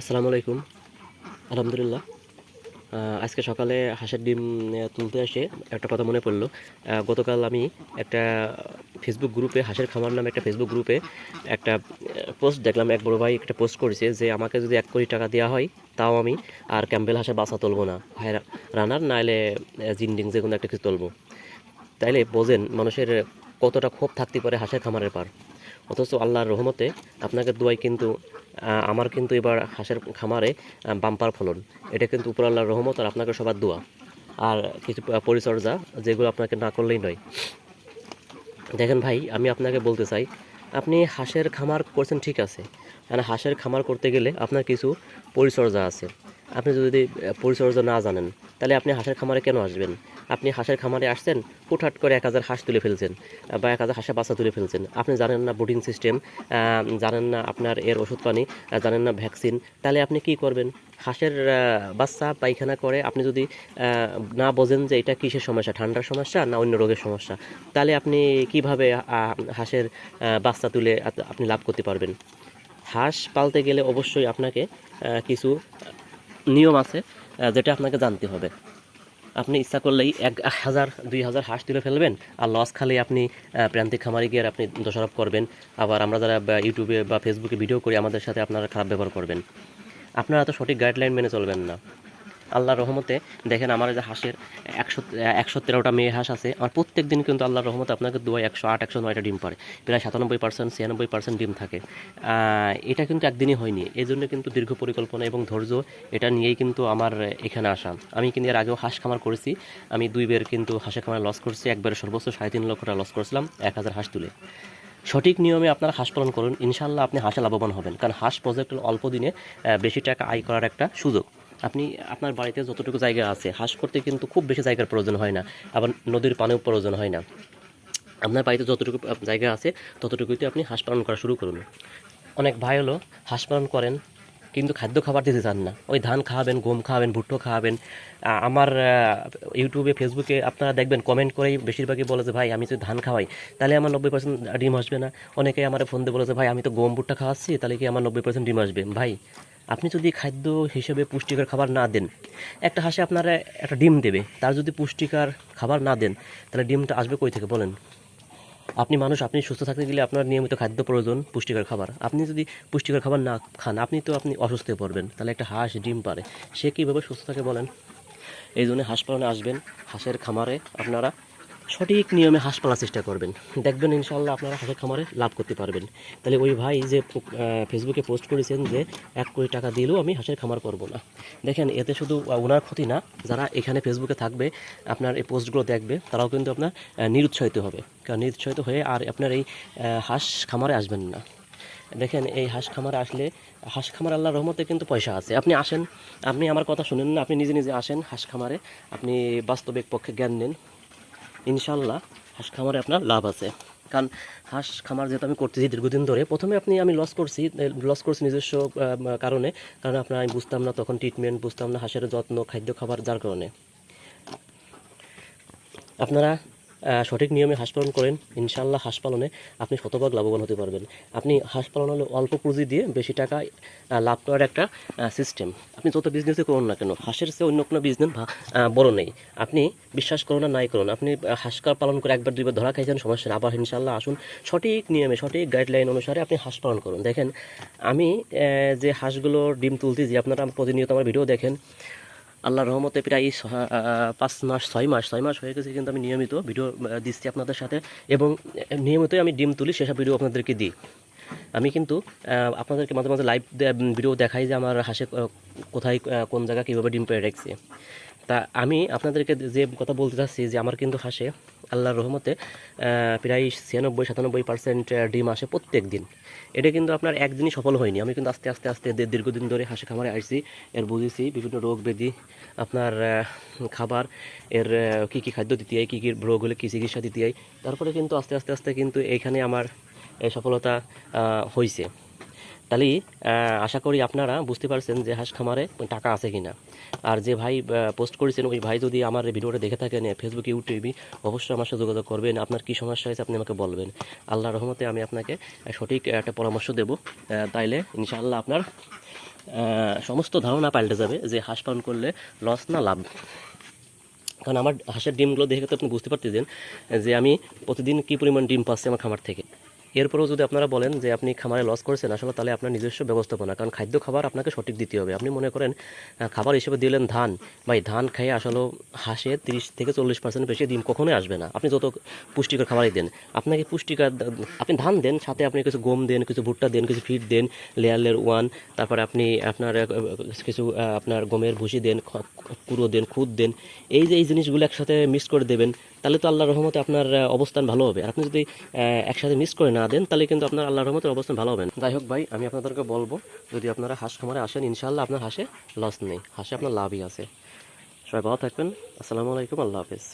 আসসালামু আলাইকুম। আলহামদুলিল্লাহ। আজকে সকালে হাঁসের ডিম তুলতে এসে একটা কথা মনে পড়ল। গতকাল আমি একটা ফেসবুক গ্রুপে, হাঁসের খামার নামে একটা ফেসবুক গ্রুপে একটা পোস্ট দেখলাম। এক বড় ভাই একটা পোস্ট করেছে যে, আমাকে যদি এক কোটি টাকা দেওয়া হয়, তাও আমি আর ক্যাম্বেল হাঁসের বাসা তুলবো না। হয় রানার নাহলে জিন্ডিং যে কোনো একটা কিছু তুলবো। তাইলে বোঝেন, মানুষের কতটা ক্ষোভ থাকতে পারে হাঁসের খামারের পার। অথচ আল্লাহর রহমতে আপনাকে দোয়াই কিন্তু আমার কিন্তু এবার হাঁসের খামারে বাম্পার ফলন। এটা কিন্তু উপর আল্লাহর রহমত আর আপনাকে সবার দোয়া। আর কিছু পরিচর্যা যেগুলো আপনাকে না করলেই নয়। দেখেন ভাই, আমি আপনাকে বলতে চাই, আপনি হাঁসের খামার করছেন ঠিক আছে। মানে হাঁসের খামার করতে গেলে আপনার কিছু পরিচর্যা আছে। আপনি যদি পরিচর্যা না জানেন, তাহলে আপনি হাঁসের খামারে কেন আসবেন? আপনি হাঁসের খামারে আসছেন, হুটহাট করে এক হাজার হাঁস তুলে ফেলছেন বা এক হাজার হাঁসের বাচ্চা তুলে ফেলছেন। আপনি জানেন না বুটিং সিস্টেম জানেন না আপনার এর ওষুধ পানি জানেন না ভ্যাকসিন তাহলে আপনি কি করবেন? হাঁসের বাচ্চা পায়খানা করে আপনি যদি না বোঝেন যে এটা কিসের সমস্যা, ঠান্ডার সমস্যা না অন্য রোগের সমস্যা, তাহলে আপনি কীভাবে হাঁসের বাচ্চা তুলে আপনি লাভ করতে পারবেন? হাঁস পালতে গেলে অবশ্যই আপনাকে কিছু নিয়ম আছে যেটা আপনাকে জানতে হবে। আপনি ইচ্ছা করলেই এক হাজার, দুই হাজার হাঁস তুলে ফেলবেন, আর লস খালে আপনি প্রান্তিক খামারে গিয়ে আপনি দোষারোপ করবেন। আবার আমরা যারা ইউটিউবে বা ফেসবুকে ভিডিও করি, আমাদের সাথে আপনারা খারাপ ব্যবহার করবেন। আপনারা তো সঠিক গাইডলাইন মেনে চলবেন না। আল্লাহর রহমতে দেখেন আমার যে হাঁসের একশো একশো তেরোটা মেয়ে হাঁস আছে আমার প্রত্যেক দিন কিন্তু আল্লাহর রহমতে আপনাকে দুয়ায় একশো, আট, একশো, নয়টা ডিম পারে প্রায় সাতানব্বই পার্সেন্ট, ছিয়ানব্বই পার্সেন্ট ডিম থাকে। এটা কিন্তু একদিনই হয়নি। এই জন্য কিন্তু দীর্ঘ পরিকল্পনা এবং ধৈর্য, এটা নিয়েই কিন্তু আমার এখানে আসা। আমি কিন্তু এর আগেও হাঁস খামার করেছি। আমি দুই বের কিন্তু হাঁসের খামার লস করছি। একবারে সর্বোচ্চ সাড়ে তিন লক্ষ টাকা লস করেছিলাম, এক হাজার হাঁস তুলে। সঠিক নিয়মে আপনারা হাঁস পালন করুন। ইনশাল্লাহ আপনি হাঁসে লাভবান হবেন। কারণ হাঁস প্রজেক্ট অল্প দিনে বেশি টাকা আয় করার একটা সুযোগ। আপনি আপনার বাড়িতে যতটুকু জায়গা আছে, হাঁস করতে কিন্তু খুব বেশি জায়গার প্রয়োজন হয় না, আবার নদীর পানিও প্রয়োজন হয় না। আপনার বাড়িতে যতটুকু জায়গা আছে, ততটুকুতে আপনি হাঁস পালন করা শুরু করুন। অনেক ভাই হলো হাঁস পালন করেন, কিন্তু খাদ্য খাবার দিতে চান না। ওই ধান খাওয়াবেন, গম খাওয়াবেন, ভুট্টো খাওয়াবেন। আমার ইউটিউবে, ফেসবুকে আপনারা দেখবেন কমেন্ট করেই বেশিরভাগই বলে যে, ভাই, আমি যদি ধান খাওয়াই, তাহলে আমার নব্বই পার্সেন্ট ডিম আসবে না। অনেকেই আমার ফোন দিয়ে বলে যে, ভাই, আমি তো গম, ভুট্টা খাওয়াচ্ছি, তাহলে কি আমার নব্বই পার্সেন্ট ডিম আসবে? ভাই আপনি যদি খাদ্য হিসেবে পুষ্টিকর খাবার না দেন, একটা হাঁসে আপনারা একটা ডিম দেবে, তার যদি পুষ্টিকর খাবার না দেন, তাহলে ডিমটা আসবে কই থেকে বলেন? আপনি মানুষ, আপনি সুস্থ থাকতে গেলে আপনার নিয়মিত খাদ্য প্রয়োজন, পুষ্টিকর খাবার। আপনি যদি পুষ্টিকর খাবার না খান, আপনি তো আপনি অসুস্থ হয়ে পড়বেন, তাহলে একটা হাঁস, ডিম পারে। সে কীভাবে সুস্থ থাকে বলেন? এই জন্য হাঁস পালনে আসবেন, হাঁসের খামারে আপনারা সঠিক নিয়মে হাঁস পালার চেষ্টা করবেন। দেখবেন ইনশাল্লাহ আপনারা হাঁসের খামারে লাভ করতে পারবেন। তাহলে ওই ভাই যে ফেসবুকে পোস্ট করেছেন যে এক কোটি টাকা দিলেও আমি হাঁসের খামার করব না। দেখেন, এতে শুধু ওনার ক্ষতি না, যারা এখানে ফেসবুকে থাকবে, আপনার এই পোস্টগুলো দেখবে, তারাও কিন্তু আপনার নিরুৎসাহিত হবে। কারণ নিরুৎসাহিত হয়ে আর আপনার এই হাঁস খামারে আসবেন না। দেখেন, এই হাঁস খামারে আসলে, হাঁস খামার আল্লাহ রহমতে কিন্তু পয়সা আছে। আপনি আসেন, আপনি আমার কথা শুনেন না, আপনি নিজে নিজে আসেন হাঁস খামারে, আপনি বাস্তবিক পক্ষে জ্ঞান নেন। ইনশাল্লাহ হাঁস খামারে আপনার লাভ আছে। কারণ হাঁস খামার যেহেতু আমি করতেছি দীর্ঘদিন ধরে, প্রথমে আপনি আমি লস করছি লস করছি নিজস্ব কারণে। কারণ আপনার আমি বুঝতাম না তখন ট্রিটমেন্ট বুঝতাম না হাঁসের যত্ন, খাদ্য খাবার, যার কারণে। আপনারা সঠিক নিয়মে হাঁস পালন করেন ইনশাল্লাহ হাঁস পালনে আপনি শতভাগ লাভবান হতে পারবেন। আপনি হাঁস পালন হলে অল্প পুঁজি দিয়ে বেশি টাকা লাভ করার একটা সিস্টেম আপনি যত বিজনেসে করুন না কেন, হাঁসের চেয়ে অন্য কোনো বিজনেস বড় নেই। আপনি বিশ্বাস করুন না নাই করুন, আপনি হাঁস পালন করে একবার, দুইবার ধরা খাইছেন সমস্যা আবার ইনশাল্লাহ আসুন। সঠিক নিয়মে, সঠিক গাইডলাইন অনুসারে আপনি হাঁস পালন করুন। দেখেন, আমি যে হাঁসগুলোর ডিম তুলতেছি, আপনারা প্রতিনিয়ত আমার ভিডিও দেখেন। আল্লাহর রহমতে প্রায় পাঁচ মাস, ছয় মাস ছয় মাস হয়ে গেছে কিন্তু আমি নিয়মিত ভিডিও দিচ্ছি আপনাদের সাথে এবং নিয়মিতই আমি ডিম তুলি, সেসব ভিডিও আপনাদেরকে দিই। আমি কিন্তু আপনাদেরকে মাঝে মাঝে লাইভ ভিডিও দেখাই যে আমার হাসে কোথায় কোন জায়গায় কীভাবে ডিম পেয়ে রাখছে তা আমি আপনাদেরকে যে কথা বলতে চাচ্ছি যে আমার কিন্তু হাসে আল্লাহর রহমতে প্রায় ছিয়ানব্বই, সাতানব্বই পার্সেন্ট ডিম আসে প্রত্যেক দিন এটা কিন্তু আপনার একদিনই সফল হয়নি। আমি কিন্তু আস্তে আস্তে আস্তে দীর্ঘদিন ধরে হাসি খামারে আসছি। এর বুঝেছি বিভিন্ন রোগ ব্যাধি, আপনার খাবার, এর কী কী খাদ্য দিতে হয়, কী কী রোগ হলে কী চিকিৎসা দিতে হয়। তারপরে কিন্তু আস্তে আস্তে আস্তে কিন্তু এইখানে আমার সফলতা হয়েছে তাহলে আশা করি আপনারা বুঝতে পারছেন যে হাঁস খামারে টাকা আছে কিনা। আর যে ভাই পোস্ট করেছেন, ওই ভাই যদি আমার ভিডিওটা দেখে থাকেন ফেসবুক ইউটিউবে অবশ্যই আমার সাথে যোগাযোগ করবেন। আপনার কী সমস্যা হয়েছে আপনি আমাকে বলবেন। আল্লাহ রহমতে আমি আপনাকে সঠিক একটা পরামর্শ দেব। তাইলে ইনশাআল্লাহ আপনার সমস্ত ধারণা পাল্টে যাবে যে হাঁস পালন করলে লস না লাভ। কারণ আমার হাঁসের ডিমগুলো দেখে তো আপনি বুঝতে পারতেছেন যে আমি প্রতিদিন কী পরিমাণ ডিম পাচ্ছি আমার খামার থেকে। এরপরেও যদি আপনারা বলেন যে আপনি খামারে লস করেছেন, আসলে তাহলে আপনার নিজস্ব ব্যবস্থাপনা। কারণ খাদ্য খাবার আপনাকে সঠিক দিতে হবে। আপনি মনে করেন খাবার হিসেবে দিলেন ধান। ভাই, ধান খেয়ে আসলে হাঁসে তিরিশ থেকে চল্লিশ পার্সেন্ট বেশি ডিম কখনোই আসবে না। আপনি যত পুষ্টিকর খাবারই দেন, আপনাকে পুষ্টিকর আপনি ধান দেন, সাথে আপনি কিছু গম দেন, কিছু ভুট্টা দেন, কিছু ফিড দেন লেয়ার লেয়ার ওয়ান তারপরে আপনি আপনার কিছু আপনার গমের ভুসি দেন কুড়ো দেন, খুদ দেন, এই যে, এই জিনিসগুলো একসাথে মিক্স করে দেবেন, তাহলে তো আল্লাহর রহমতে আপনার অবস্থান ভালো হবে। আপনি যদি একসাথে মিক্স করে না দেন, তাহলে কিন্তু আপনার আল্লাহ রহমতের অবস্থান ভালো হবেন যাই হোক ভাই, আমি আপনাদেরকে বলব, যদি আপনারা হাঁস খামারে আসেন ইনশাল্লাহ আপনার হাসে লস নেই। হাসে আপনার লাভই আছে। সবাই ভালো থাকবেন। আসসালামু আলাইকুম, আল্লাহ হাফিজ।